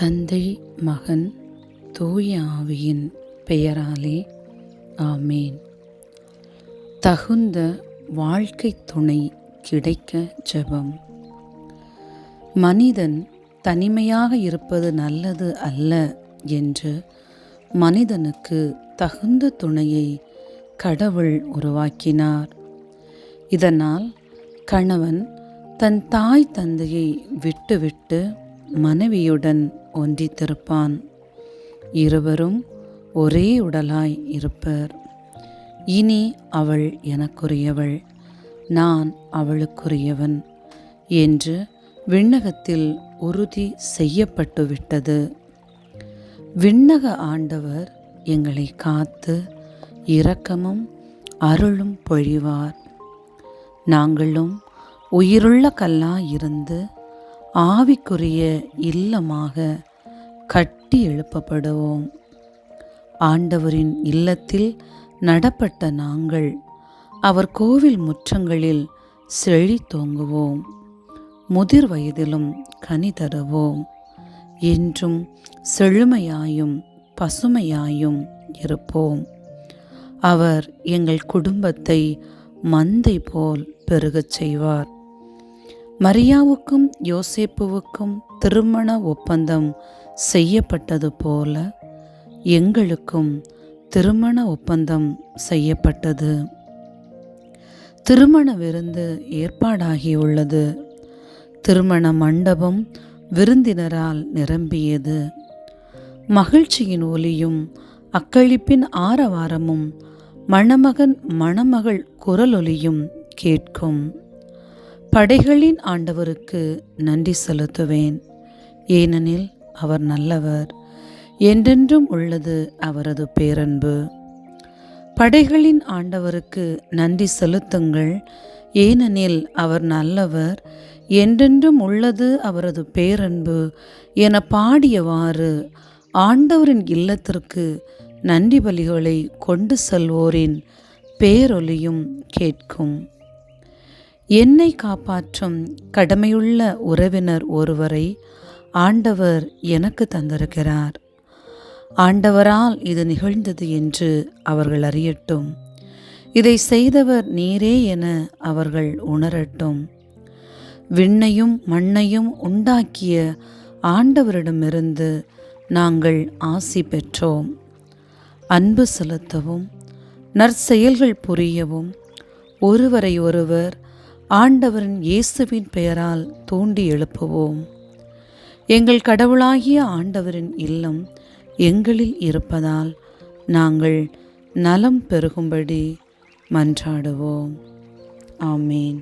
தந்தை மகன் தூய ஆவியின் பெயராலே ஆமேன். தகுந்த வாழ்க்கை துணை கிடைக்க ஜெபம். மனிதன் தனிமையாக இருப்பது நல்லது அல்ல என்று மனிதனுக்கு தகுந்த துணையை கடவுள் உருவாக்கினார். இதனால் கணவன் தன் தாய் தந்தையை விட்டுவிட்டு மனைவியுடன் ஒன்றித்திருப்பான். இருவரும் ஒரே உடலாய் இருப்பர். இனி அவள் எனக்குரியவள் நான் அவளுக்குரியவன் என்று விண்ணகத்தில் உறுதி செய்யப்பட்டுவிட்டது. விண்ணக ஆண்டவர் எங்களை காத்து இரக்கமும் அருளும் பொழிவார். நாங்களும் உயிருள்ள கல்லாயிருந்து இருந்து ஆவிக்குரிய இல்லமாக கட்டி எழுப்பப்படுவோம். ஆண்டவரின் இல்லத்தில் நடப்பட்ட நாங்கள் அவர் கோவில் முற்றங்களில் செழி தோங்குவோம். முதிர் வயதிலும் கனி தருவோம். என்றும் செழுமையாயும் பசுமையாயும் இருப்போம். அவர் எங்கள் குடும்பத்தை மந்தை போல் பெருகச் செய்வார். மரியாவுக்கும் யோசேப்புவுக்கும் திருமண ஒப்பந்தம் செய்யப்பட்டது போல எங்களுக்கும் திருமண ஒப்பந்தம் செய்யப்பட்டது. திருமண விருந்து ஏற்பாடாகியுள்ளது. திருமண மண்டபம் விருந்தினரால் நிரம்பியது. மகிழ்ச்சியின் ஒலியும் அக்களிப்பின் ஆரவாரமும் மணமகன் மணமகள் குரலொலியும் கேட்கும். படைகளின் ஆண்டவருக்கு நன்றி செலுத்துவேன். ஏனெனில் அவர் நல்லவர் என்றென்றும் உள்ளது அவரது பேரன்பு. படைகளின் ஆண்டவருக்கு நன்றி செலுத்துங்கள். ஏனெனில் அவர் நல்லவர் என்றென்றும் உள்ளது அவரது பேரன்பு என பாடியவாறு ஆண்டவரின் இல்லத்திற்கு நன்றி பலிகளை கொண்டு செல்வோரின் பேரொலியும் கேட்கும். என்னை காப்பாற்றும் கடமையுள்ள உறவினர் ஒருவரை ஆண்டவர் எனக்கு தந்திருக்கிறார். ஆண்டவரால் இது நிகழ்ந்தது என்று அவர்கள் அறியட்டும். இதை செய்தவர் நீரே என அவர்கள் உணரட்டும். விண்ணையும் மண்ணையும் உண்டாக்கிய ஆண்டவரிடமிருந்து நாங்கள் ஆசி பெற்றோம். அன்பு செலுத்தவும் நற்செயல்கள் புரியவும் ஒருவரை ஒருவர் ஆண்டவரின் இயேசுவின் பெயரால் தூண்டி எழுப்புவோம். எங்கள் கடவுளாகிய ஆண்டவரின் இல்லம் எங்களில் இருப்பதால் நாங்கள் நலம் பெருகும்படி மன்றாடுவோம். ஆமேன்.